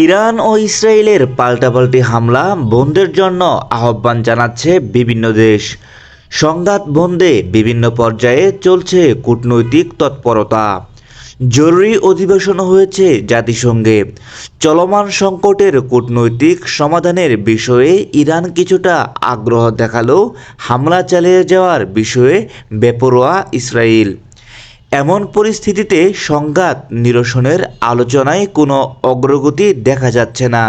Iran ও ইসরায়েলের পাল্টাপাল্টি হামলা বন্ধের জন্য আহ্বান জানাচ্ছে বিভিন্ন দেশ। সংঘাত বন্ধে বিভিন্ন পর্যায়ে চলছে কূটনৈতিক তৎপরতা। জরুরি অধিবেশন হয়েছে জাতিসংঘে। চলমান সংকটের কূটনৈতিক সমাধানের বিষয়ে ইরান কিছুটা আগ্রহ দেখালেও হামলা চালিয়ে যাওয়ার বিষয়ে বেপরোয়া ইসরায়েল। এমন পরিস্থিতিতে সংঘাত নিরসনের আলোচনায় কোনো অগ্রগতি দেখা যাচ্ছে না।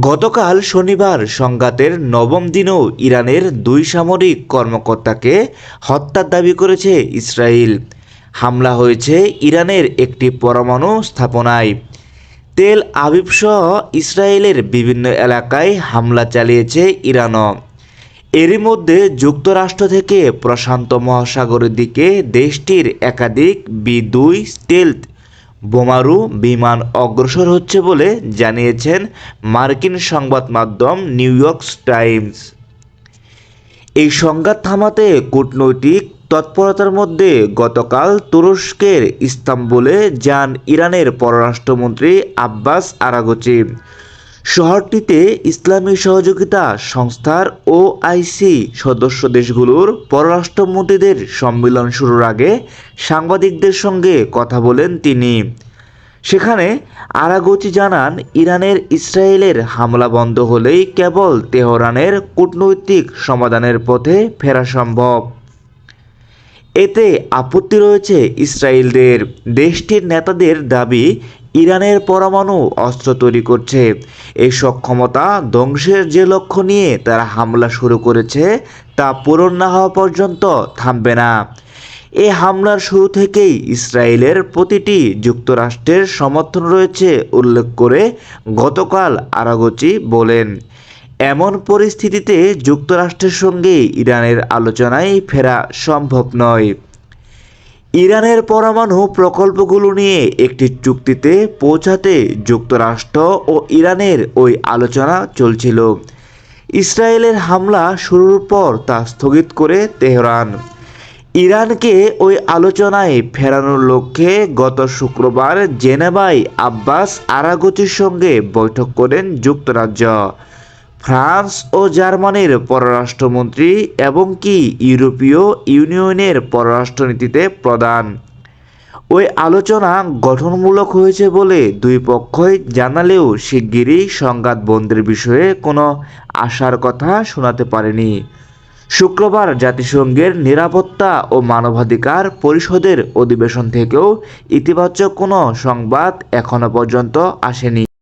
গতকাল শনিবার সংঘাতের নবম দিনেও ইরানের দুই সামরিক কর্মকর্তাকে হত্যার দাবি করেছে ইসরায়েল। হামলা হয়েছে ইরানের একটি পরমাণু স্থাপনায়। তেল আবিবসহ ইসরায়েলের বিভিন্ন এলাকায় হামলা চালিয়েছে ইরানও। এরই মধ্যে যুক্তরাষ্ট্র থেকে প্রশান্ত মহাসাগরের দিকে দেশটির একাধিক বি দুই স্টেলথ বোমারু বিমান অগ্রসর হচ্ছে বলে জানিয়েছেন মার্কিন সংবাদ মাধ্যম নিউ ইয়র্ক টাইমস। এই সংঘাত থামাতে কূটনৈতিক তৎপরতার মধ্যে গতকাল তুরস্কের ইস্তাম্বুলে যান ইরানের পররাষ্ট্রমন্ত্রী আব্বাস আরাগচি। শহরটিতে ইসলামী সহযোগিতা সংস্থার ওআইসি সদস্য দেশগুলোর পররাষ্ট্রমন্ত্রীদের সম্মেলন শুরুর আগে সাংবাদিকদের সঙ্গে কথা বলেন তিনি। সেখানে আরাগোচি জানান, ইরানের ইসরায়েলের হামলা বন্ধ হলেই কেবল তেহরানের কূটনৈতিক সমাধানের পথে ফেরা সম্ভব। এতে আপত্তি রয়েছে ইসরায়েলদের। দেশটির নেতাদের দাবি ইরানের পরমাণু অস্ত্র তৈরি করছে। এই সক্ষমতা ধ্বংসের যে লক্ষ্য নিয়ে তারা হামলা শুরু করেছে, তা পূরণ না হওয়া পর্যন্ত থামবে না। এই হামলার শুরু থেকেই ইসরায়েলের প্রতিটি যুক্তরাষ্ট্রের সমর্থন রয়েছে উল্লেখ করে গতকাল আরাগচি বলেন। এমন পরিস্থিতিতে যুক্তরাষ্ট্রের সঙ্গে ইরানের আলোচনায় ফেরা সম্ভব নয়। ইরানের পরমাণু প্রকল্পগুলো নিয়ে একটি চুক্তিতে পৌঁছাতে যুক্তরাষ্ট্র ও ইরানের ওই আলোচনা চলছিল। ইসরায়েলের হামলা শুরুর পর তা স্থগিত করে তেহরান। ইরানকে ওই আলোচনায় ফেরানোর লক্ষ্যে গত শুক্রবার জেনেভায় আব্বাস আরাগচির সঙ্গে বৈঠক করেন যুক্তরাজ্য। ফ্রান্স ও জার্মানির পররাষ্ট্রমন্ত্রী এবং কি ইউরোপীয় ইউনিয়নের পররাষ্ট্রনীতিতে প্রদান ওই আলোচনা গঠনমূলক হয়েছে বলে দুই পক্ষই জানালেও শিগগিরই সংঘাত বন্ধের বিষয়ে কোনো আশার কথা শোনাতে পারেনি। শুক্রবার জাতিসংঘের নিরাপত্তা ও মানবাধিকার পরিষদের অধিবেশন থেকেও ইতিবাচক কোনো সংবাদ এখনও পর্যন্ত আসেনি।